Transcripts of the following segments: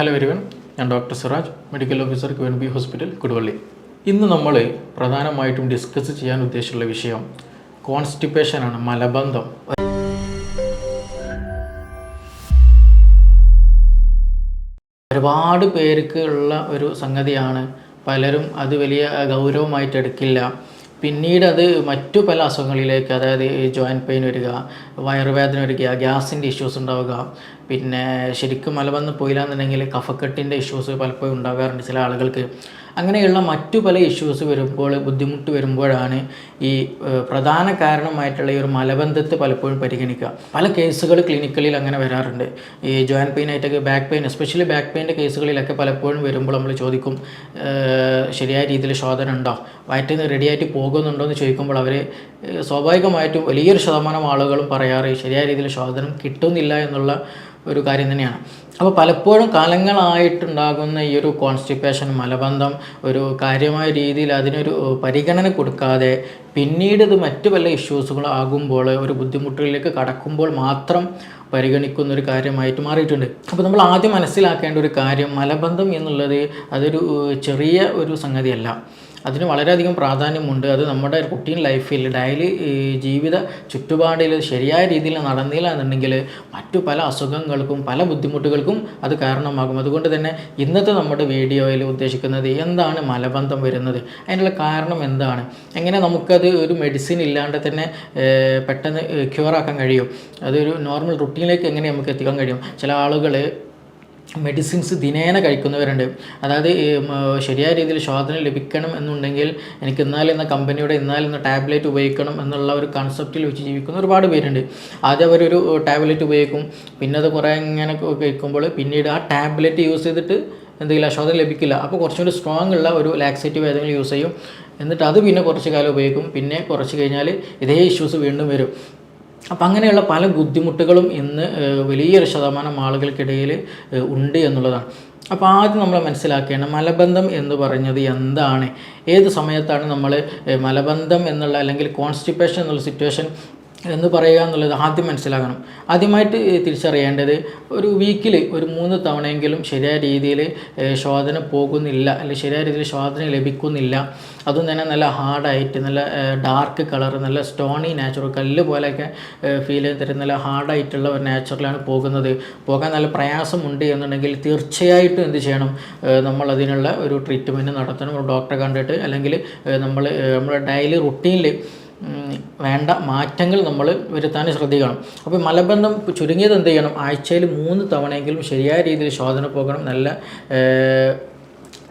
Hello everyone ഞാൻ doctor Siraj medical officer Q N B hospital Koduvally ഇന്ന് നമ്മൾ പ്രധാനമായിട്ടും ഡിസ്കസ് ചെയ്യാൻ ഉദ്ദേശിച്ചുള്ള വിഷയം കോൺസ്റ്റിപ്പേഷൻ ആണ് മലബന്ധം. ഒരുപാട് പേർക്ക് ഉള്ള ഒരു സംഗതിയാണ്. പലരും അത് വലിയ ഗൗരവമായിട്ട് എടുക്കില്ല. പിന്നീട് അത് മറ്റു പല അസുഖങ്ങളിലേക്ക് അതായത് ജോയിന്റ് പെയിൻ വരിക വയറുവേദന വരിക ഗ്യാസിന്റെ ഇഷ്യൂസ് ഉണ്ടാവുക പിന്നെ ശരിക്കും മലബന്ധം പോയില്ല എന്നുണ്ടെങ്കിൽ കഫക്കെട്ടിന്റെ ഇഷ്യൂസ് പലപ്പോഴും ഉണ്ടാകാറുണ്ട് ചില ആളുകൾക്ക്. അങ്ങനെയുള്ള മറ്റു പല ഇഷ്യൂസ് വരുമ്പോൾ ബുദ്ധിമുട്ട് വരുമ്പോഴാണ് ഈ പ്രധാന കാരണമായിട്ടുള്ള ഈ ഒരു മലബന്ധത്തെ പലപ്പോഴും പരിഗണിക്കുക. പല കേസുകൾ ക്ലിനിക്കലിൽ അങ്ങനെ വരാറുണ്ട്. ഈ ജോയിന്റ് പെയിൻ ആയിട്ടൊക്കെ ബാക്ക് പെയിൻ എസ്പെഷ്യലി ബാക്ക് പെയിന്റെ കേസുകളിലൊക്കെ പലപ്പോഴും വരുമ്പോൾ നമ്മൾ ചോദിക്കും ശരിയായ രീതിയിൽ ശോധന ഉണ്ടോ? വയറ്റിൽ നിന്ന് റെഡിയായിട്ട് പോകുന്നുണ്ടോ എന്ന് ചോദിക്കുമ്പോൾ അവർ സ്വാഭാവികമായിട്ടും വലിയൊരു ശതമാനം ആളുകളും പറയാറ് ശരിയായ രീതിയിൽ ശോധനം കിട്ടുന്നില്ല എന്നുള്ള ഒരു കാര്യം തന്നെയാണ്. അപ്പോൾ പലപ്പോഴും കാലങ്ങളായിട്ടുണ്ടാകുന്ന ഈ ഒരു കോൺസ്റ്റിപ്പേഷൻ മലബന്ധം ഒരു കാര്യമായ രീതിയിൽ അതിനൊരു പരിഗണന കൊടുക്കാതെ പിന്നീട് ഇത് മറ്റു വല്ല ഇഷ്യൂസുകളാകുമ്പോൾ ഒരു ബുദ്ധിമുട്ടുകളിലേക്ക് കടക്കുമ്പോൾ മാത്രം പരിഗണിക്കുന്ന ഒരു കാര്യമായിട്ട് മാറിയിട്ടുണ്ട്. അപ്പോൾ നമ്മൾ ആദ്യം മനസ്സിലാക്കേണ്ട ഒരു കാര്യം മലബന്ധം എന്നുള്ളത് അതൊരു ചെറിയ ഒരു സംഗതിയല്ല. അതിന് വളരെയധികം പ്രാധാന്യമുണ്ട്. അത് നമ്മുടെ കുട്ടീൻ ലൈഫിൽ ഡെയിലി ജീവിത ചുറ്റുപാടിൽ ശരിയായ രീതിയിൽ നടന്നില്ല എന്നുണ്ടെങ്കിൽ മറ്റു പല അസുഖങ്ങൾക്കും പല ബുദ്ധിമുട്ടുകൾക്കും അത് കാരണമാകും. അതുകൊണ്ട് തന്നെ ഇന്നത്തെ നമ്മുടെ വീഡിയോയിൽ ഉദ്ദേശിക്കുന്നത് എന്താണ് മലബന്ധം വരുന്നത്? അതിനുള്ള കാരണം എന്താണ്? എങ്ങനെ നമുക്കത് ഒരു മെഡിസിൻ ഇല്ലാണ്ട് തന്നെ പെട്ടെന്ന് ക്യൂറാക്കാൻ കഴിയും? അതൊരു നോർമൽ റുട്ടീനിലേക്ക് എങ്ങനെ നമുക്ക് എത്തിക്കാൻ കഴിയും? ചില ആളുകൾ മെഡിസിൻസ് ദിനേന കഴിക്കുന്നവരുണ്ട്. അതായത് ശരിയായ രീതിയിൽ ശോധന ലഭിക്കണം എന്നുണ്ടെങ്കിൽ എനിക്ക് എന്നാൽ എന്ന കമ്പനിയുടെ എന്നാൽ എന്ന ടാബ്ലറ്റ് ഉപയോഗിക്കണം എന്നുള്ള ഒരു കൺസെപ്റ്റിൽ വെച്ച് ജീവിക്കുന്ന ഒരുപാട് പേരുണ്ട്. ആദ്യം അവരൊരു ടാബ്ലറ്റ് ഉപയോഗിക്കും. പിന്നെ അത് കുറേ ഇങ്ങനെ കഴിക്കുമ്പോൾ പിന്നീട് ആ ടാബ്ലറ്റ് യൂസ് ചെയ്തിട്ട് എന്തെങ്കിലും ശോധന ലഭിക്കില്ല. അപ്പോൾ കുറച്ചുകൂടി സ്ട്രോങ് ഉള്ള ഒരു ലാക്സേറ്റീവ് ഏതെങ്കിലും യൂസ് ചെയ്യും. എന്നിട്ട് അത് പിന്നെ കുറച്ച് കാലം ഉപയോഗിക്കും. പിന്നെ കുറച്ച് കഴിഞ്ഞാൽ ഇതേ ഇഷ്യൂസ് വീണ്ടും വരും. അപ്പം അങ്ങനെയുള്ള പല ബുദ്ധിമുട്ടുകളും ഇന്ന് വലിയൊരു ശതമാനം ആളുകൾക്കിടയിൽ ഉണ്ട് എന്നുള്ളതാണ്. അപ്പോൾ ആദ്യം നമ്മൾ മനസ്സിലാക്കേണ്ട മലബന്ധം എന്ന് പറഞ്ഞത് എന്താണ്? ഏത് സമയത്താണ് നമ്മൾ മലബന്ധം എന്നുള്ള അല്ലെങ്കിൽ കോൺസ്റ്റിപ്പേഷൻ എന്നുള്ള സിറ്റുവേഷൻ എന്ന് പറയുക എന്നുള്ളത് ആദ്യം മനസ്സിലാക്കണം ആദ്യമായിട്ട് തിരിച്ചറിയേണ്ടത് ഒരു വീക്കിൽ ഒരു മൂന്ന് തവണയെങ്കിലും ശരിയായ രീതിയിൽ ശോധന പോകുന്നില്ല അല്ലെങ്കിൽ ശരിയായ രീതിയിൽ ശോധന ലഭിക്കുന്നില്ല. അതും തന്നെ നല്ല ഹാർഡായിട്ട് നല്ല ഡാർക്ക് കളർ നല്ല സ്റ്റോണി നാച്ചുറൽ കല്ല് പോലെയൊക്കെ ഫീൽ ചെയ്ത് തരുന്ന നല്ല ഹാർഡായിട്ടുള്ള ഒരു നാച്ചുറലാണ് പോകുന്നത്. പോകാൻ നല്ല പ്രയാസമുണ്ട് എന്നുണ്ടെങ്കിൽ തീർച്ചയായിട്ടും എന്ത് ചെയ്യണം? നമ്മളതിനുള്ള ഒരു ട്രീറ്റ്മെന്റ് നടത്തണം. ഒരു ഡോക്ടറെ കണ്ടിട്ട് അല്ലെങ്കിൽ നമ്മൾ നമ്മുടെ ഡെയിലി റുട്ടീനിൽ വേണ്ട മാറ്റങ്ങൾ നമ്മൾ വരുത്താൻ ശ്രദ്ധിക്കണം. അപ്പോൾ മലബന്ധം ചുരുങ്ങിയത് എന്ത് ചെയ്യണം? ആഴ്ചയിൽ മൂന്ന് തവണയെങ്കിലും ശരിയായ രീതിയിൽ ശോധന പോകണം നല്ല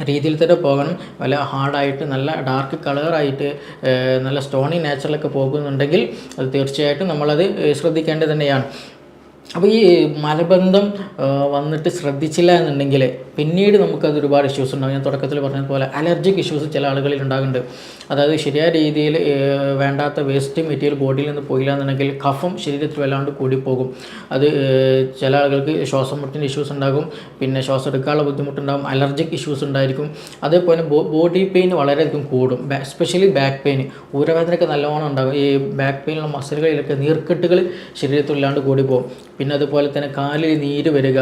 രീതിയിൽ തന്നെ പോകണം. വല്ല ഹാർഡായിട്ട് നല്ല ഡാർക്ക് കളറായിട്ട് നല്ല സ്റ്റോണി നാച്ചുറലൊക്കെ പോകുന്നുണ്ടെങ്കിൽ അത് തീർച്ചയായിട്ടും നമ്മളത് ശ്രദ്ധിക്കേണ്ടത് തന്നെയാണ്. അപ്പോൾ ഈ മലബന്ധം വന്നിട്ട് ശ്രദ്ധിച്ചില്ല എന്നുണ്ടെങ്കിൽ പിന്നീട് നമുക്കത് ഒരുപാട് ഇഷ്യൂസ് ഉണ്ടാകും ഞാൻ തുടക്കത്തിൽ പറഞ്ഞതുപോലെ അലർജിക് ഇഷ്യൂസ് ചില ആളുകളിൽ ഉണ്ടാകുന്നുണ്ട്. അതായത് ശരിയായ രീതിയിൽ വേണ്ടാത്ത വേസ്റ്റ് മെറ്റീരിയൽ ബോഡിയിൽ നിന്ന് പോയില്ല എന്നുണ്ടെങ്കിൽ കഫം ശരീരത്തിൽ വല്ലാണ്ട് കൂടിപ്പോകും. അത് ചില ആളുകൾക്ക് ശ്വാസം മുട്ടിന്റെ ഇഷ്യൂസ് ഉണ്ടാകും. പിന്നെ ശ്വാസം എടുക്കാനുള്ള ബുദ്ധിമുട്ടുണ്ടാകും. അലർജിക് ഇഷ്യൂസ് ഉണ്ടായിരിക്കും. അതേപോലെ ബോഡി പെയിൻ വളരെയധികം കൂടും. എസ്പെഷ്യലി ബാക്ക് പെയിൻ ഊരവേദനയൊക്കെ നല്ലോണം ഉണ്ടാകും. ഈ ബാക്ക് പെയിനുള്ള മസിലുകളിലൊക്കെ നീർക്കെട്ടുകൾ ശരീരത്തിൽ ഇല്ലാണ്ട് കൂടി പോകും പിന്നെ അതുപോലെ തന്നെ കാലിൽ നീര് വരിക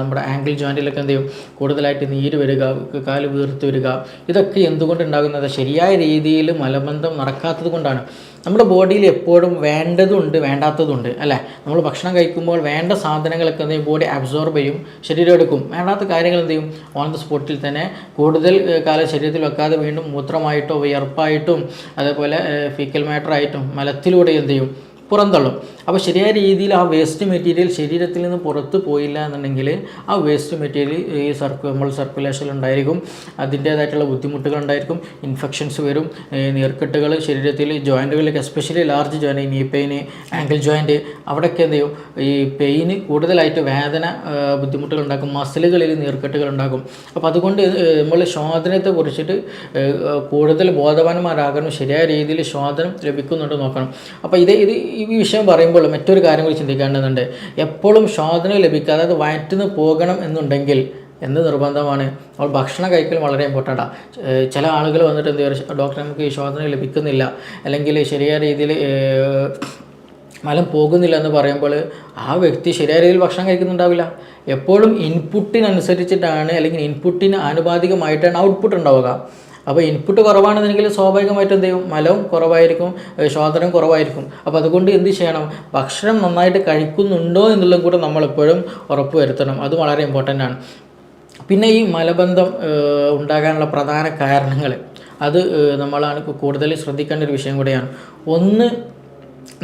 നമ്മുടെ ആംഗിൾ ജോയിന്റിലൊക്കെ എന്ത് ചെയ്യും? കൂടുതലായിട്ട് നീര് വരിക കാൽ വീർത്ത് വരിക. ഇതൊക്കെ എന്തുകൊണ്ടുണ്ടാകുന്നത് ശരിയായ രീതിയിൽ മലബന്ധം നടക്കാത്തത് കൊണ്ടാണ്. നമ്മുടെ ബോഡിയിൽ എപ്പോഴും വേണ്ടതുണ്ട് വേണ്ടാത്തതുണ്ട് അല്ലേ? നമ്മൾ ഭക്ഷണം കഴിക്കുമ്പോൾ വേണ്ട സാധനങ്ങളൊക്കെ എന്ത് ചെയ്യും? ബോഡി അബ്സോർബ് ചെയ്യും ശരീരം എടുക്കും. വേണ്ടാത്ത കാര്യങ്ങൾ എന്ത് ചെയ്യും? ഓൺ ദ സ്പോട്ടിൽ തന്നെ കൂടുതൽ കാലം ശരീരത്തിൽ വെക്കാതെ വീണ്ടും മൂത്രമായിട്ടോ വിയർപ്പായിട്ടും അതേപോലെ ഫീക്കൽ മാറ്ററായിട്ടും മലത്തിലൂടെ എന്ത് ചെയ്യും? പുറന്തള്ളും. അപ്പോൾ ശരിയായ രീതിയിൽ ആ വേസ്റ്റ് മെറ്റീരിയൽ ശരീരത്തിൽ നിന്ന് പുറത്ത് പോയില്ല എന്നുണ്ടെങ്കിൽ ആ വേസ്റ്റ് മെറ്റീരിയൽ ഈ സർക്കു നമ്മൾ സർക്കുലേഷനിൽ ഉണ്ടായിരിക്കും. അതിന്റേതായിട്ടുള്ള ബുദ്ധിമുട്ടുകൾ ഉണ്ടായിരിക്കും. ഇൻഫെക്ഷൻസ് വരും. നീർക്കെട്ടുകൾ ശരീരത്തിൽ ജോയിന്റുകളിലൊക്കെ especially large joint knee pain ankle joint അവിടെയൊക്കെ എന്ത് ചെയ്യും? ഈ പെയിന് കൂടുതലായിട്ട് വേദന ബുദ്ധിമുട്ടുകൾ ഉണ്ടാക്കും. മസിലുകളിൽ നീർക്കെട്ടുകൾ ഉണ്ടാക്കും. അപ്പോൾ അതുകൊണ്ട് നമ്മൾ ശോധനത്തെ കുറിച്ചിട്ട് കൂടുതൽ ബോധവാന്മാരാകണം. ശരിയായ രീതിയിൽ ശോധനം ലഭിക്കുന്നുണ്ട് നോക്കണം. അപ്പോൾ ഇത് ഇത് ഈ വിഷയം പറയുമ്പോൾ മറ്റൊരു കാര്യം കൂടി ചിന്തിക്കേണ്ടതുണ്ട്. എപ്പോഴും ശോധന ലഭിക്കാതെ അതായത് വയറ്റിൽ പോകണം എന്നുണ്ടെങ്കിൽ എന്ത് നിർബന്ധമാണ്? നമ്മൾ ഭക്ഷണം കഴിക്കൽ വളരെ ഇമ്പോർട്ടന്റാണ് ചില ആളുകൾ വന്നിട്ട് എന്ത് ചെയ്യുക ഡോക്ടർ നമുക്ക് ഈ ശോധന ലഭിക്കുന്നില്ല. അല്ലെങ്കിൽ ശരിയായ രീതിയിൽ മലം പോകുന്നില്ല എന്ന് പറയുമ്പോൾ ആ വ്യക്തി ശരിയായ രീതിയിൽ ഭക്ഷണം കഴിക്കുന്നുണ്ടാവില്ല. എപ്പോഴും ഇൻപുട്ടിനനുസരിച്ചിട്ടാണ് അല്ലെങ്കിൽ ഇൻപുട്ടിന് ആനുപാതികമായിട്ടാണ് ഔട്ട്പുട്ട് ഉണ്ടാവുക. അപ്പോൾ ഇൻപുട്ട് കുറവാണെന്നുണ്ടെങ്കിൽ സ്വാഭാവികമായിട്ടും എന്ത് ചെയ്യും? മലവും കുറവായിരിക്കും ശോധനം കുറവായിരിക്കും. അപ്പോൾ അതുകൊണ്ട് എന്ത് ചെയ്യണം? ഭക്ഷണം നന്നായിട്ട് കഴിക്കുന്നുണ്ടോ എന്നുള്ളതും കൂടെ നമ്മളെപ്പോഴും ഉറപ്പ് വരുത്തണം. അത് വളരെ ഇമ്പോർട്ടന്റ് ആണ്. പിന്നെ ഈ മലബന്ധം ഉണ്ടാകാനുള്ള പ്രധാന കാരണങ്ങൾ. അത് നമ്മളാണ് നമ്മളാണ് കൂടുതൽ ശ്രദ്ധിക്കേണ്ട ഒരു വിഷയം കൂടെയാണ്. ഒന്ന്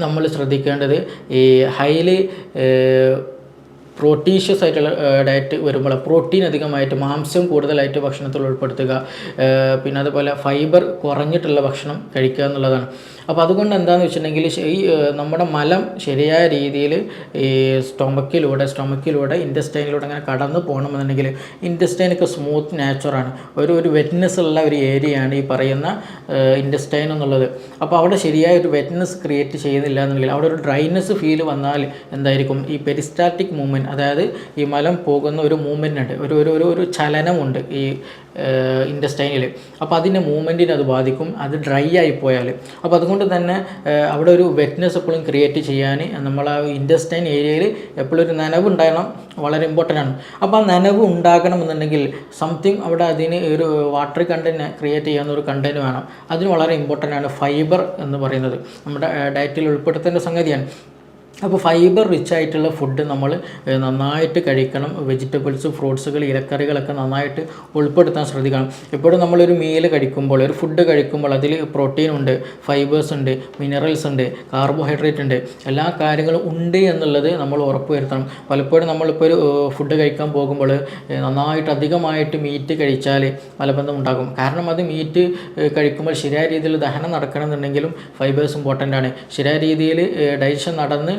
നമ്മൾ ശ്രദ്ധിക്കേണ്ടത് ഈ ഹൈലി പ്രോട്ടീഷ്യസ് ആയിട്ടുള്ള ഡയറ്റ് വരുമ്പോൾ പ്രോട്ടീൻ അധികമായിട്ട് മാംസം കൂടുതലായിട്ട് ഭക്ഷണത്തിൽ ഉൾപ്പെടുത്തുക. പിന്നെ അതുപോലെ ഫൈബർ കുറഞ്ഞിട്ടുള്ള ഭക്ഷണം കഴിക്കുക എന്നുള്ളതാണ്. അപ്പോൾ അതുകൊണ്ട് എന്താണെന്ന് വെച്ചിട്ടുണ്ടെങ്കിൽ ഈ നമ്മുടെ മലം ശരിയായ രീതിയിൽ ഈ സ്റ്റൊമക്കിലൂടെ സ്റ്റൊമക്കിലൂടെ ഇൻഡസ്റ്റൈനിലൂടെ അങ്ങനെ കടന്നു പോകണമെന്നുണ്ടെങ്കിൽ ഇൻഡസ്റ്റൈനൊക്കെ സ്മൂത്ത് നാച്ചുറാണ് ഒരു ഒരു വെറ്റ്നസ് ഉള്ള ഒരു ഏരിയയാണ് ഈ പറയുന്ന ഇൻഡസ്റ്റൈൻ എന്നുള്ളത്. അപ്പോൾ അവിടെ ശരിയായ ഒരു വെറ്റ്നസ് ക്രിയേറ്റ് ചെയ്യുന്നില്ല എന്നുണ്ടെങ്കിൽ അവിടെ ഒരു ഡ്രൈനസ് ഫീൽ വന്നാൽ എന്തായിരിക്കും? ഈ പെരിസ്റ്റാറ്റിക് മൂവ്മെന്റ് അതായത് ഈ മലം പോകുന്ന ഒരു മൂവ്മെന്റ് ഉണ്ട്. ഒരു ഒരു ഒരു ചലനമുണ്ട്. ഈ ഇന്റസ്റ്റൈനിൽ അപ്പോൾ അതിന്റെ മൂവ്മെന്റിനെ അത് ബാധിക്കും. അത് ഡ്രൈ ആയി പോയാൽ അപ്പോൾ അതുകൊണ്ട് തന്നെ അവിടെ ഒരു വെറ്റ്നെസ് എപ്പോഴും ക്രിയേറ്റ് ചെയ്യാൻ നമ്മൾ ആ ഇൻഡസ്റ്റൈൻ ഏരിയയിൽ എപ്പോഴും ഒരു നനവ് ഉണ്ടാകണം. വളരെ ഇമ്പോർട്ടന്റ് ആണ്. അപ്പോൾ ആ നനവ് ഉണ്ടാകണമെന്നുണ്ടെങ്കിൽ സംതിങ് അവിടെ അതിന് ഒരു വാട്ടർ കണ്ടന്റ് ക്രിയേറ്റ് ചെയ്യാവുന്ന ഒരു കണ്ടന്റ് വേണം. അതിന് വളരെ ഇമ്പോർട്ടന്റ് ആണ് ഫൈബർ എന്ന് പറയുന്നത്. നമ്മുടെ ഡയറ്റിൽ ഉൾപ്പെടുത്തേണ്ട സംഗതിയാണ്. അപ്പോൾ ഫൈബർ റിച്ച് ആയിട്ടുള്ള ഫുഡ് നമ്മൾ നന്നായിട്ട് കഴിക്കണം. വെജിറ്റബിൾസ് ഫ്രൂട്ട്സുകൾ ഇലക്കറികളൊക്കെ നന്നായിട്ട് ഉൾപ്പെടുത്താൻ ശ്രദ്ധിക്കണം. എപ്പോഴും നമ്മളൊരു മീൽ കഴിക്കുമ്പോൾ ഒരു ഫുഡ് കഴിക്കുമ്പോൾ അതിൽ പ്രോട്ടീൻ ഉണ്ട് ഫൈബേഴ്സ് ഉണ്ട് മിനറൽസ് ഉണ്ട് കാർബോഹൈഡ്രേറ്റ് ഉണ്ട്. എല്ലാ കാര്യങ്ങളും ഉണ്ട് എന്നുള്ളത് നമ്മൾ ഉറപ്പുവരുത്തണം പലപ്പോഴും നമ്മളിപ്പോൾ ഒരു ഫുഡ് കഴിക്കാൻ പോകുമ്പോൾ നന്നായിട്ട് അധികമായിട്ട് മീറ്റ് കഴിച്ചാൽ മലബന്ധം ഉണ്ടാകും. കാരണം അത് മീറ്റ് കഴിക്കുമ്പോൾ ശരിയായ രീതിയിൽ ദഹനം നടക്കണമെന്നുണ്ടെങ്കിലും ഫൈബേഴ്സ് ഇമ്പോർട്ടന്റ് ആണ്. ശരിയായ രീതിയിൽ ഡൈജഷൻ നടന്ന്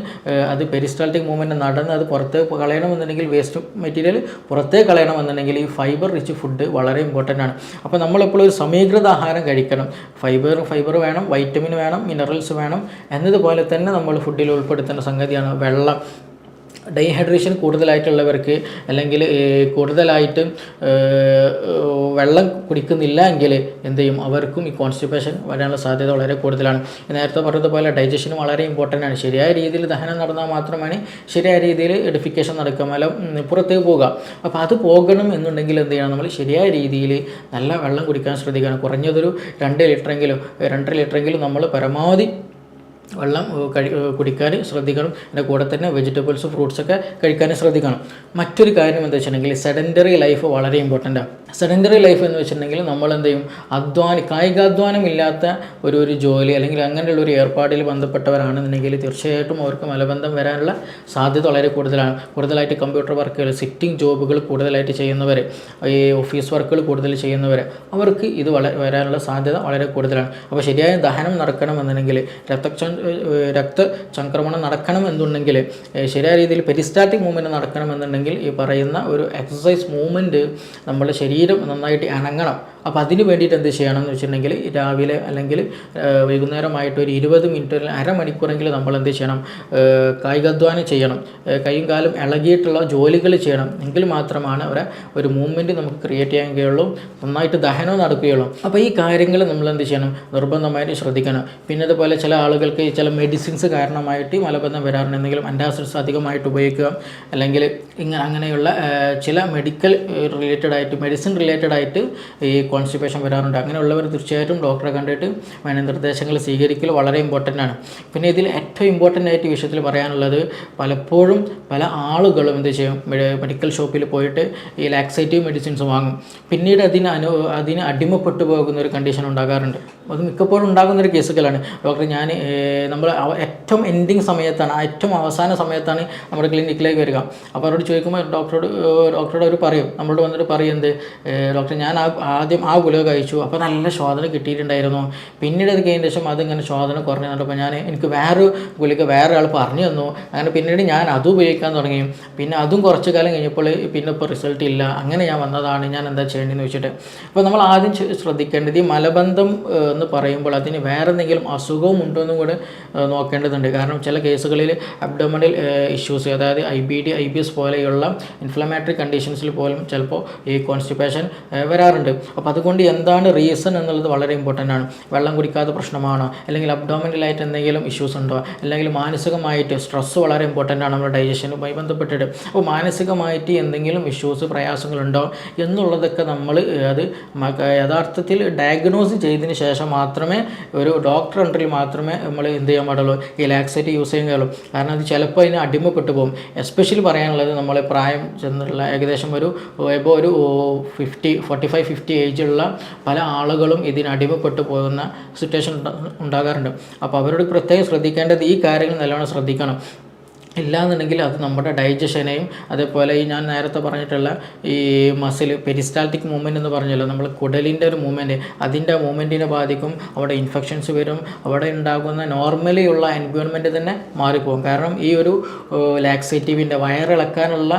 അത് പെരിസ്റ്റാൾട്ടിക് മൂവ്മെന്റ് നടന്ന് അത് പുറത്ത് കളയണമെന്നുണ്ടെങ്കിൽ വേസ്റ്റ് മെറ്റീരിയൽ പുറത്തേക്ക് കളയണമെന്നുണ്ടെങ്കിൽ ഈ ഫൈബർ റിച്ച് ഫുഡ് വളരെ ഇമ്പോർട്ടന്റ് ആണ്. അപ്പോൾ നമ്മളെപ്പോഴും ഒരു സമീകൃത ആഹാരം കഴിക്കണം. ഫൈബർ ഫൈബർ വേണം വൈറ്റമിൻ വേണം മിനറൽസ് വേണം. എന്നതുപോലെ തന്നെ നമ്മൾ ഫുഡിൽ ഉൾപ്പെടുത്തേണ്ട സംഗതിയാണ് വെള്ളം. ഡൈഹൈഡ്രേഷൻ കൂടുതലായിട്ടുള്ളവർക്ക് അല്ലെങ്കിൽ കൂടുതലായിട്ട് വെള്ളം കുടിക്കുന്നില്ല എങ്കിൽ എന്ത് ചെയ്യും? അവർക്കും ഈ കോൺസ്റ്റിപ്പേഷൻ വരാനുള്ള സാധ്യത വളരെ കൂടുതലാണ്. നേരത്തെ പറഞ്ഞതുപോലെ ഡൈജഷൻ വളരെ ഇമ്പോർട്ടന്റ് ആണ്. ശരിയായ രീതിയിൽ ദഹനം നടന്നാൽ മാത്രമാണ് ശരിയായ രീതിയിൽ എഡിഫിക്കേഷൻ നടക്കുക മല പുറത്തേക്ക് പോകുക അപ്പോൾ അത് പോകണം എന്നുണ്ടെങ്കിൽ എന്ത് ചെയ്യണം? നമ്മൾ ശരിയായ രീതിയിൽ നല്ല വെള്ളം കുടിക്കാൻ ശ്രദ്ധിക്കണം. കുറഞ്ഞതൊരു രണ്ട് ലിറ്ററെങ്കിലും രണ്ടര ലിറ്ററെങ്കിലും നമ്മൾ പരമാവധി വെള്ളം കഴി കുടിക്കാൻ ശ്രദ്ധിക്കണം. അതിന്റെ കൂടെ തന്നെ വെജിറ്റബിൾസ് ഫ്രൂട്ട്സൊക്കെ കഴിക്കാൻ ശ്രദ്ധിക്കണം. മറ്റൊരു കാര്യം എന്താ വെച്ചിട്ടുണ്ടെങ്കിൽ സെഡന്ററി ലൈഫ് വളരെ ഇമ്പോർട്ടന്റ് ആണ് സെഡന്ററി ലൈഫ് എന്ന് വെച്ചിട്ടുണ്ടെങ്കിൽ നമ്മൾ എന്ത് ചെയ്യും? അധ്വാനം കായികാധ്വാനം ഇല്ലാത്ത ഒരു ഒരു ജോലി അല്ലെങ്കിൽ അങ്ങനെയുള്ള ഒരു ഏർപ്പാടിൽ ബന്ധപ്പെട്ടവരാണെന്നുണ്ടെങ്കിൽ തീർച്ചയായിട്ടും അവർക്ക് മലബന്ധം വരാനുള്ള സാധ്യത വളരെ കൂടുതലാണ്. കൂടുതലായിട്ട് കമ്പ്യൂട്ടർ വർക്കുകൾ സിറ്റിംഗ് ജോബുകൾ കൂടുതലായിട്ട് ചെയ്യുന്നവർ ഈ ഓഫീസ് വർക്കുകൾ കൂടുതൽ ചെയ്യുന്നവർ അവർക്ക് ഇത് വരാനുള്ള സാധ്യത വളരെ കൂടുതലാണ്. അപ്പോൾ ശരിയായ ദഹനം നടക്കണമെന്നുണ്ടെങ്കിൽ രക്ത സംക്രമണം നടക്കണം എന്നുണ്ടെങ്കിൽ ശരിയായ രീതിയിൽ പെരിസ്റ്റാറ്റിക് മൂവ്മെന്റ് നടക്കണമെന്നുണ്ടെങ്കിൽ ഈ പറയുന്ന ഒരു എക്സസൈസ് മൂവ്മെന്റ് നമ്മുടെ ശരീരം നന്നായിട്ട് അനങ്ങണം. അപ്പോൾ അതിന് വേണ്ടിയിട്ട് എന്ത് ചെയ്യണം എന്ന് വെച്ചിട്ടുണ്ടെങ്കിൽ രാവിലെ അല്ലെങ്കിൽ വൈകുന്നേരമായിട്ട് ഒരു ഇരുപത് മിനിറ്റ് അല്ലെങ്കിൽ അരമണിക്കൂറെങ്കിലും നമ്മൾ എന്ത് ചെയ്യണം കായികാധ്വാനം ചെയ്യണം. കൈയും കാലും ഇളകിയിട്ടുള്ള ജോലികൾ ചെയ്യണം. എങ്കിൽ മാത്രമാണ് അവരെ ഒരു മൂവ്മെന്റ് നമുക്ക് ക്രിയേറ്റ് ചെയ്യാൻ കഴിയുള്ളൂ നന്നായിട്ട് ദഹനവും നടക്കുകയുള്ളൂ. അപ്പോൾ ഈ കാര്യങ്ങൾ നമ്മൾ എന്ത് ചെയ്യണം നിർബന്ധമായിട്ട് ശ്രദ്ധിക്കണം. പിന്നെ അതുപോലെ ചില ആളുകൾക്ക് ചില മെഡിസിൻസ് കാരണമായിട്ട് മലബന്ധം വരാറുണ്ട്. എന്തെങ്കിലും അന്റാസിഡ്സ് അധികമായിട്ട് ഉപയോഗിക്കുക അല്ലെങ്കിൽ ഇങ്ങനെ അങ്ങനെയുള്ള ചില മെഡിക്കൽ റിലേറ്റഡ് ആയിട്ട് മെഡിസിൻ റിലേറ്റഡ് ആയിട്ട് ഈ കോൺസ്റ്റിപ്പേഷൻ വരാറുണ്ട്. അങ്ങനെയുള്ളവർ തീർച്ചയായിട്ടും ഡോക്ടറെ കണ്ടിട്ട് വേണ്ട നിർദ്ദേശങ്ങൾ സ്വീകരിക്കൽ വളരെ ഇമ്പോർട്ടന്റ് ആണ്. പിന്നെ ഇതിൽ ഏറ്റവും ഇമ്പോർട്ടന്റ് ആയിട്ട് വിഷയത്തിൽ പറയാനുള്ളത് പലപ്പോഴും പല ആളുകളും എന്ത് ചെയ്യും? മെഡിക്കൽ ഷോപ്പിൽ പോയിട്ട് ഈ ലാക്സേറ്റീവ് മെഡിസിൻസ് വാങ്ങും. പിന്നീട് അതിന് അനു അതിന് അടിമപ്പെട്ടു പോകുന്ന ഒരു കണ്ടീഷൻ ഉണ്ടാകാറുണ്ട്. അത് മിക്കപ്പോഴും ഉണ്ടാകുന്നൊരു കേസുകളാണ്. ഡോക്ടർ ഞാൻ നമ്മൾ ഏറ്റവും എൻഡിങ് സമയത്താണ് ഏറ്റവും അവസാന സമയത്താണ് നമ്മുടെ ക്ലിനിക്കിലേക്ക് വരിക. അപ്പോൾ അവരോട് ചോദിക്കുമ്പോൾ ഡോക്ടറോട് ഡോക്ടറോട് അവർ പറയും. നമ്മളോട് വന്നിട്ട് പറയും എന്ത് ഡോക്ടർ ഞാൻ ആദ്യം ആ ഗുളിക കഴിച്ചു. അപ്പോൾ നല്ല ശോധന കിട്ടിയിട്ടുണ്ടായിരുന്നു. പിന്നീട് അത് കഴിഞ്ഞ ശേഷം അതിങ്ങനെ ശോധന കുറഞ്ഞു കണ്ടപ്പോൾ ഞാൻ എനിക്ക് വേറൊരു ഗുളിക വേറെ ആൾ പറഞ്ഞു തന്നു. അങ്ങനെ പിന്നീട് ഞാൻ അതും ഉപയോഗിക്കാൻ തുടങ്ങി. പിന്നെ അതും കുറച്ച് കാലം കഴിഞ്ഞപ്പോൾ പിന്നെ ഇപ്പോൾ റിസൾട്ട് ഇല്ല. അങ്ങനെ ഞാൻ വന്നതാണ്. ഞാൻ എന്താ ചെയ്യേണ്ടതെന്ന് വെച്ചിട്ട് അപ്പോൾ നമ്മൾ ആദ്യം ശ്രദ്ധിക്കേണ്ടത് ഈ മലബന്ധം എന്ന് പറയുമ്പോൾ അതിന് വേറെ എന്തെങ്കിലും അസുഖവും ഉണ്ടോ എന്നും കൂടെ നോക്കേണ്ടതുണ്ട്. കാരണം ചില കേസുകളിൽ അബ്ഡോമണൽ ഇഷ്യൂസ് അതായത് I B D I B S പോലെയുള്ള ഇൻഫ്ലമേറ്ററി കണ്ടീഷൻസിൽ പോലും ചിലപ്പോൾ ഈ കോൺസ്റ്റിപ്പേഷൻ വരാറുണ്ട്. അപ്പോൾ അതുകൊണ്ട് എന്താണ് റീസൺ എന്നുള്ളത് വളരെ ഇമ്പോർട്ടന്റ് ആണ്. വെള്ളം കുടിക്കാത്ത പ്രശ്നമാണോ? അല്ലെങ്കിൽ അബ്ഡോമിനലായിട്ട് എന്തെങ്കിലും ഇഷ്യൂസ് ഉണ്ടോ? അല്ലെങ്കിൽ മാനസികമായിട്ട് സ്ട്രെസ്സ് വളരെ ഇമ്പോർട്ടന്റ് ആണ് നമ്മുടെ ഡൈജഷനുമായി ബന്ധപ്പെട്ടിട്ട്. അപ്പോൾ മാനസികമായിട്ട് എന്തെങ്കിലും ഇഷ്യൂസ് പ്രയാസങ്ങളുണ്ടോ? എന്നുള്ളതൊക്കെ നമ്മൾ അത് യഥാർത്ഥത്തിൽ ഡയഗ്നോസ് ചെയ്തതിന് ശേഷം മാത്രമേ ഒരു ഡോക്ടർ ഉണ്ടെങ്കിൽ മാത്രമേ നമ്മൾ എന്ത് ചെയ്യാൻ പാടുള്ളൂ? ഈ ലാക്സേറ്റ് യൂസ് ചെയ്യാൻ കഴിയുള്ളൂ കാരണം അത് ചിലപ്പോൾ അതിന് അടിമപ്പെട്ടു പോകും. എസ്പെഷ്യലി പറയാനുള്ളത് നമ്മളെ പ്രായം ചെന്നുള്ള ഏകദേശം ഒരു എബോ ഒരു ഫിഫ്റ്റി ഫോർട്ടി ഫൈവ് ഫിഫ്റ്റി ഏജുള്ള പല ആളുകളും ഇതിന് അടിമപ്പെട്ടു പോകുന്ന സിറ്റുവേഷൻ ഉണ്ടാകാറുണ്ട്. അപ്പോൾ അവരോട് പ്രത്യേകം ശ്രദ്ധിക്കേണ്ടത് ഈ കാര്യങ്ങൾ നല്ലോണം ശ്രദ്ധിക്കണം. ഇല്ലാന്നുണ്ടെങ്കിൽ അത് നമ്മുടെ ഡൈജഷനെയും അതേപോലെ ഈ ഞാൻ നേരത്തെ പറഞ്ഞിട്ടുള്ള ഈ മസിൽ പെരിസ്റ്റാൾട്ടിക് മൂവ്മെന്റ് എന്ന് പറഞ്ഞല്ലോ നമ്മൾ കുടലിന്റെ ഒരു മൂവ്മെന്റ് അതിന്റെ മൂവ്മെന്റിനെ ബാധിക്കും അവിടെ ഇൻഫെക്ഷൻസ് വരും അവിടെ ഉണ്ടാകുന്ന നോർമലി ഉള്ള എൻവയോൺമെന്റ് തന്നെ മാറിപ്പോകും. കാരണം ഈ ഒരു ലാക്സേറ്റീവിന്റെ വയറിളക്കാനുള്ള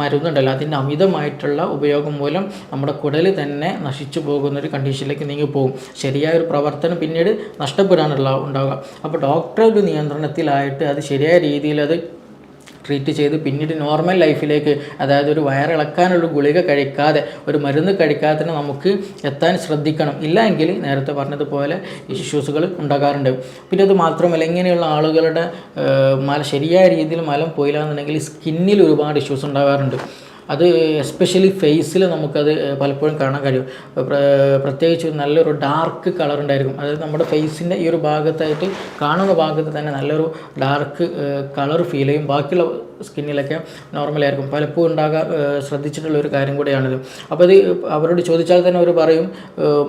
മരുന്നുണ്ടല്ലോ അതിന്റെ അമിതമായിട്ടുള്ള ഉപയോഗം മൂലം നമ്മുടെ കുടൽ തന്നെ നശിച്ചു പോകുന്ന ഒരു കണ്ടീഷനിലേക്ക് നീങ്ങി പോകും ശരിയായ ഒരു പ്രവർത്തനം പിന്നീട് നഷ്ടപ്പെടാനുള്ള ഉണ്ടാവുക. അപ്പോൾ ഡോക്ടർ ഒരു നിയന്ത്രണത്തിലായിട്ട് അത് ശരിയായ രീതിയിൽ അത് ട്രീറ്റ് ചെയ്ത് പിന്നീട് നോർമൽ ലൈഫിലേക്ക് അതായത് ഒരു വയറിളക്കാനുള്ള ഗുളിക കഴിക്കാതെ ഒരു മരുന്ന് കഴിക്കാതെ തന്നെ നമുക്ക് എത്താൻ ശ്രദ്ധിക്കണം. ഇല്ലെങ്കിൽ നേരത്തെ പറഞ്ഞതുപോലെ ഇഷ്യൂസുകൾ ഉണ്ടാകാറുണ്ട്. പിന്നെ അത് മാത്രമല്ല ഇങ്ങനെയുള്ള ആളുകളുടെ മല ശരിയായ രീതിയിൽ മലം പോയില്ല എന്നുണ്ടെങ്കിൽ സ്കിന്നിൽ ഒരുപാട് ഇഷ്യൂസ് ഉണ്ടാകാറുണ്ട്. അത് എസ്പെഷ്യലി ഫേസിൽ നമുക്കത് പലപ്പോഴും കാണാൻ കഴിയും. പ്ര- പ്രത്യേകിച്ച് നല്ലൊരു ഡാർക്ക് കളർ ഉണ്ടായിരിക്കും. അതായത് നമ്മുടെ ഫേസിന്റെ ഈ ഒരു ഭാഗത്തായിട്ട് കാണുന്ന ഭാഗത്ത് തന്നെ നല്ലൊരു ഡാർക്ക് കളർ ഫീൽ ചെയ്യും. ബാക്കിയുള്ള സ്കിന്നിലൊക്കെ നോർമലായിരിക്കും. പലപ്പോഴും ഉണ്ടാകാൻ ശ്രദ്ധിച്ചിട്ടുള്ള ഒരു കാര്യം കൂടിയാണിത്. അപ്പോൾ ഇത് അവരോട് ചോദിച്ചാൽ തന്നെ അവർ പറയും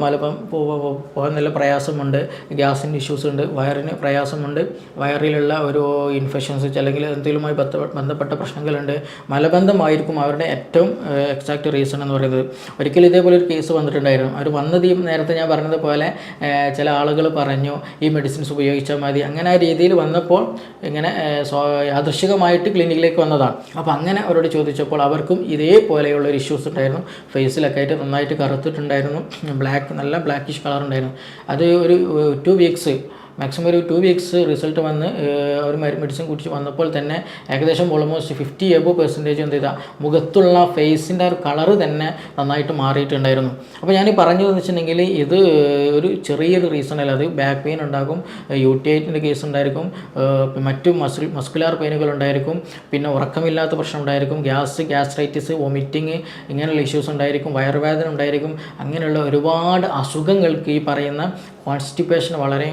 മലപ്പം പോകാൻ നല്ല പ്രയാസമുണ്ട് ഗ്യാസിന്റെ ഇഷ്യൂസ് ഉണ്ട് വയറിന് പ്രയാസമുണ്ട് വയറിലുള്ള ഒരു ഇൻഫെക്ഷൻസ് അല്ലെങ്കിൽ എന്തെങ്കിലുമായി ബന്ധ- ബന്ധപ്പെട്ട പ്രശ്നങ്ങളുണ്ട്. മലബന്ധമായിരിക്കും അവരുടെ ഏറ്റവും എക്സാക്ട് റീസൺ എന്ന് പറയുന്നത്. ഒരിക്കലും ഇതേപോലെ ഒരു കേസ് വന്നിട്ടുണ്ടായിരുന്നു. അവർ വന്നത് നേരത്തെ ഞാൻ പറഞ്ഞതുപോലെ ചില ആളുകൾ പറഞ്ഞു ഈ മെഡിസിൻസ് ഉപയോഗിച്ചാൽ മതി. അങ്ങനെ ആ രീതിയിൽ വന്നപ്പോൾ ഇങ്ങനെ യാദൃശികമായിട്ട് സ്വ- യാദൃശികമായിട്ട് വന്നതാണ്. അപ്പോൾ അങ്ങനെ അവരോട് ചോദിച്ചപ്പോൾ അവർക്കും ഇതേപോലെയുള്ള ഒരു ഇഷ്യൂസ് ഉണ്ടായിരുന്നു. ഫേസിലൊക്കെ ആയിട്ട് നന്നായിട്ട് കറുത്തിട്ടുണ്ടായിരുന്നു. ബ്ലാക്ക് നല്ല ബ്ലാക്കിഷ് കളർ ഉണ്ടായിരുന്നു. അത് ഒരു ടു വീക്സ് മാക്സിമം ഒരു ടു വീക്സ് റിസൾട്ട് വന്ന് ഒരു മെഡിസിൻ കുടിച്ച് വന്നപ്പോൾ തന്നെ ഏകദേശം ഓൾമോസ്റ്റ് ഫിഫ്റ്റി എബോ പെർസെന്റേജ് എന്ത് ചെയ്താൽ മുഖത്തുള്ള ഫേസിന്റെ ഒരു കളറ് തന്നെ നന്നായിട്ട് മാറിയിട്ടുണ്ടായിരുന്നു. അപ്പോൾ ഞാൻ പറഞ്ഞതെന്ന് വെച്ചിട്ടുണ്ടെങ്കിൽ ഇത് ഒരു ചെറിയൊരു റീസൺ അല്ല. അത് ബാക്ക് പെയിൻ ഉണ്ടാകും യു ടി ഐറ്റിന്റെ കേസ് ഉണ്ടായിരിക്കും മറ്റു മസിൽ മസ്കുലാർ പെയിനുകൾ ഉണ്ടായിരിക്കും പിന്നെ ഉറക്കമില്ലാത്ത പ്രശ്നം ഉണ്ടായിരിക്കും ഗ്യാസ് ഗ്യാസ്ട്രൈറ്റിസ് വൊമിറ്റിങ് ഇങ്ങനെയുള്ള ഇഷ്യൂസ് ഉണ്ടായിരിക്കും വയറുവേദന ഉണ്ടായിരിക്കും അങ്ങനെയുള്ള ഒരുപാട് അസുഖങ്ങൾക്ക് ഈ പറയുന്ന കോൺസ്റ്റിപ്പേഷൻ വളരെ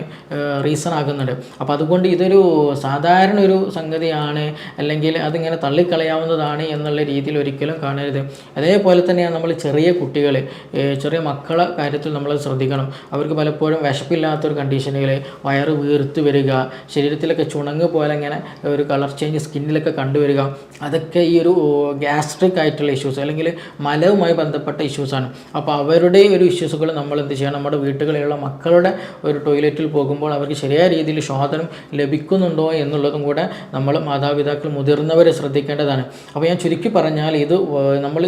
റീസൺ ആകുന്നുണ്ട്. അപ്പോൾ അതുകൊണ്ട് ഇതൊരു സാധാരണ ഒരു സംഗതിയാണ്. അല്ലെങ്കിൽ അതിങ്ങനെ തള്ളിക്കളയാവുന്നതാണ് എന്നുള്ള രീതിയിൽ ഒരിക്കലും കാണരുത്. അതേപോലെ തന്നെയാണ് നമ്മൾ ചെറിയ കുട്ടികൾ ചെറിയ മക്കളെ കാര്യത്തിൽ നമ്മൾ ശ്രദ്ധിക്കണം. അവർക്ക് പലപ്പോഴും വിശപ്പില്ലാത്തൊരു കണ്ടീഷനുകൾ വയറ് വീർത്ത് വരിക ശരീരത്തിലൊക്കെ ചുണങ്ങ് പോലെ ഇങ്ങനെ ഒരു കളർ ചേഞ്ച് സ്കിന്നിലൊക്കെ കണ്ടുവരിക. അതൊക്കെ ഈ ഒരു ഗ്യാസ്ട്രിക് ആയിട്ടുള്ള ഇഷ്യൂസ് അല്ലെങ്കിൽ മലവുമായി ബന്ധപ്പെട്ട ഇഷ്യൂസാണ് അപ്പോൾ അവരുടെ ഒരു ഇഷ്യൂസുകൾ നമ്മൾ എന്ത് ചെയ്യണം? നമ്മുടെ വീട്ടുകളിലുള്ള മക്കളുടെ ഒരു ടോയ്ലറ്റിൽ പോകുമ്പോൾ അവർക്ക് ശരിയായ രീതിയിൽ ശോധനം ലഭിക്കുന്നുണ്ടോ എന്നുള്ളതും കൂടെ നമ്മൾ മാതാപിതാക്കൾ മുതിർന്നവരെ ശ്രദ്ധിക്കേണ്ടതാണ്. അപ്പോൾ ഞാൻ ചുരുക്കി പറഞ്ഞാൽ ഇത് നമ്മൾ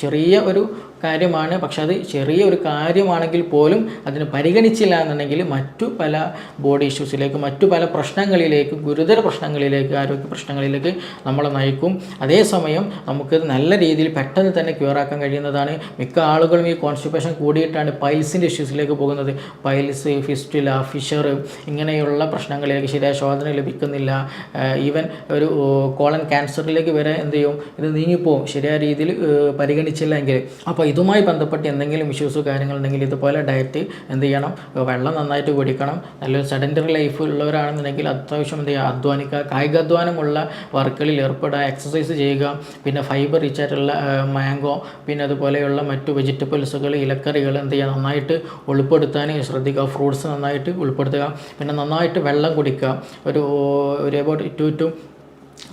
ചെറിയ ഒരു കാര്യമാണ്. പക്ഷെ അത് ചെറിയ ഒരു കാര്യമാണെങ്കിൽ പോലും അതിന് പരിഗണിച്ചില്ല എന്നുണ്ടെങ്കിൽ മറ്റു പല ബോഡി ഇഷ്യൂസിലേക്ക് മറ്റു പല പ്രശ്നങ്ങളിലേക്ക് ഗുരുതര പ്രശ്നങ്ങളിലേക്ക് ആരോഗ്യ പ്രശ്നങ്ങളിലേക്ക് നമ്മളെ നയിക്കും. അതേസമയം നമുക്ക് നല്ല രീതിയിൽ പെട്ടെന്ന് തന്നെ ക്യൂറാക്കാൻ കഴിയുന്നതാണ്. മിക്ക ആളുകളും ഈ കോൺസ്റ്റിപ്പേഷൻ കൂടിയിട്ടാണ് പൈൽസിന്റെ ഇഷ്യൂസിലേക്ക് പോകുന്നത്. പൈൽസ് ഫിസ്റ്റുല ഫിഷർ ഇങ്ങനെയുള്ള പ്രശ്നങ്ങളിലേക്ക് ശരിയായ ശോധന ലഭിക്കുന്നില്ല. ഈവൻ ഒരു കോളൻ ക്യാൻസറിലേക്ക് വരെ എന്ത് ചെയ്യും? ഇത് നീങ്ങിപ്പോവും. ശരിയായ രീതിയിൽ ഏഹ്, പരിഗണിച്ചില്ല എങ്കിൽ അപ്പോൾ ഇതുമായി ബന്ധപ്പെട്ട് എന്തെങ്കിലും ഇഷ്യൂസ് കാര്യങ്ങളുണ്ടെങ്കിൽ ഇതുപോലെ ഡയറ്റ് എന്ത് ചെയ്യണം? വെള്ളം നന്നായിട്ട് കുടിക്കണം. നല്ലൊരു സെഡന്ററി ലൈഫ് ഉള്ളവരാണെന്നുണ്ടെങ്കിൽ അത്യാവശ്യം എന്ത് ചെയ്യുക? അധ്വാനിക്കുക. കായികാധ്വാനമുള്ള വർക്കുകളിൽ ഏർപ്പെടുക. എക്സസൈസ് ചെയ്യുക. പിന്നെ ഫൈബർ റിച്ച് ആയിട്ടുള്ള മാംഗോ പിന്നെ അതുപോലെയുള്ള മറ്റു വെജിറ്റബിൾസുകൾ ഇലക്കറികൾ എന്ത് ചെയ്യുക? നന്നായിട്ട് ഉൾപ്പെടുത്താൻ ശ്രദ്ധിക്കുക. ഫ്രൂട്ട്സ് നന്നായിട്ട് ഉൾപ്പെടുത്തുക. പിന്നെ നന്നായിട്ട് വെള്ളം കുടിക്കുക. ഒരു ഒരു about two two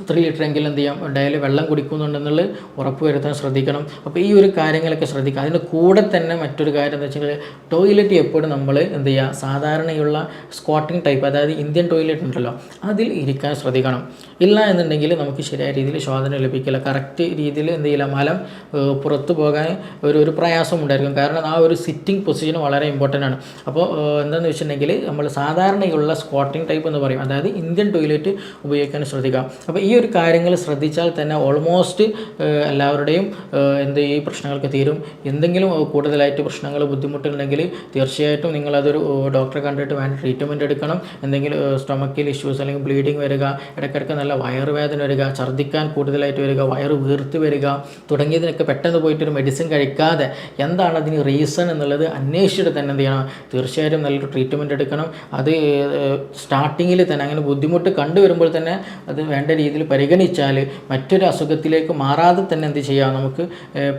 three litre എങ്കിലും എന്ത് ചെയ്യാം? ഡയലി വെള്ളം കുടിക്കുന്നുണ്ടെന്നുള്ളത് ഉറപ്പ് വരുത്താൻ ശ്രദ്ധിക്കണം. അപ്പോൾ ഈ ഒരു കാര്യങ്ങളൊക്കെ ശ്രദ്ധിക്കുക. അതിന്റെ കൂടെ തന്നെ മറ്റൊരു കാര്യം എന്താ വെച്ചാൽ ടോയ്ലറ്റ് എപ്പോഴും നമ്മൾ എന്ത് ചെയ്യുക? സാധാരണയുള്ള സ്ക്വാട്ടിംഗ് ടൈപ്പ് അതായത് ഇന്ത്യൻ ടോയ്ലറ്റ് ഉണ്ടല്ലോ അതിൽ ഇരിക്കാൻ ശ്രദ്ധിക്കണം. ഇല്ല എന്നുണ്ടെങ്കിൽ നമുക്ക് ശരിയായ രീതിയിൽ ശോധന ലഭിക്കില്ല. കറക്റ്റ് രീതിയിൽ എന്ത് ചെയ്യില്ല? മലം പുറത്തു പോകാൻ ഒരു ഒരു പ്രയാസം ഉണ്ടായിരിക്കും. കാരണം ആ ഒരു സിറ്റിംഗ് പൊസിഷൻ വളരെ ഇമ്പോർട്ടന്റ് ആണ്. അപ്പോൾ എന്താണെന്ന് വെച്ചിട്ടുണ്ടെങ്കിൽ നമ്മൾ സാധാരണയുള്ള സ്ക്വാട്ടിംഗ് ടൈപ്പ് എന്ന് പറയും. അതായത് ഇന്ത്യൻ ടോയ്ലറ്റ് ഉപയോഗിക്കാൻ ശ്രദ്ധിക്കുക. അപ്പോൾ ഈ ഒരു കാര്യങ്ങൾ ശ്രദ്ധിച്ചാൽ തന്നെ ഓൾമോസ്റ്റ് എല്ലാവരുടെയും എന്ത് ഈ പ്രശ്നങ്ങൾക്ക് തീരും. എന്തെങ്കിലും കൂടുതലായിട്ട് പ്രശ്നങ്ങൾ ബുദ്ധിമുട്ടുണ്ടെങ്കിൽ തീർച്ചയായിട്ടും നിങ്ങളതൊരു ഡോക്ടറെ കണ്ടിട്ട് വേണ്ട ട്രീറ്റ്മെന്റ് എടുക്കണം. എന്തെങ്കിലും സ്റ്റൊമക്കിൽ ഇഷ്യൂസ് അല്ലെങ്കിൽ ബ്ലീഡിങ് വരിക ഇടയ്ക്കിടയ്ക്ക് നല്ല വയറുവേദന വരിക ഛർദ്ദിക്കാൻ കൂടുതലായിട്ട് വരിക വയറ് വീർത്ത് വരിക തുടങ്ങിയതിനൊക്കെ പെട്ടെന്ന് പോയിട്ട് ഒരു മെഡിസിൻ കഴിക്കാതെ എന്താണ് അതിന് റീസൺ എന്നുള്ളത് അന്വേഷിച്ചിട്ട് തന്നെ എന്ത് ചെയ്യണം? തീർച്ചയായിട്ടും നല്ലൊരു ട്രീറ്റ്മെന്റ് എടുക്കണം. അത് സ്റ്റാർട്ടിങ്ങിൽ തന്നെ അങ്ങനെ ബുദ്ധിമുട്ട് കണ്ടുവരുമ്പോൾ തന്നെ അത് വേണ്ട രീതിയിൽ പരിഗണിച്ചാൽ മറ്റൊരു അസുഖത്തിലേക്ക് മാറാതെ തന്നെ എന്ത് ചെയ്യാം? നമുക്ക്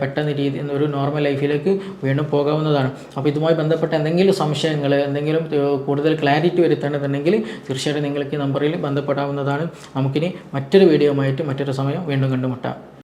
പെട്ടെന്ന് രീതി ഒരു നോർമൽ ലൈഫിലേക്ക് വീണ്ടും പോകാവുന്നതാണ്. അപ്പോൾ ഇതുമായി ബന്ധപ്പെട്ട എന്തെങ്കിലും സംശയങ്ങൾ എന്തെങ്കിലും കൂടുതൽ ക്ലാരിറ്റി വരുത്തേണ്ടതുണ്ടെങ്കിൽ തീർച്ചയായിട്ടും നിങ്ങൾക്ക് ഈ നമ്പറിൽ ബന്ധപ്പെടാവുന്നതാണ്. നമുക്കിനി മറ്റൊരു വീഡിയോ ആയിട്ട് മറ്റൊരു സമയം വീണ്ടും കണ്ടുമുട്ടാം.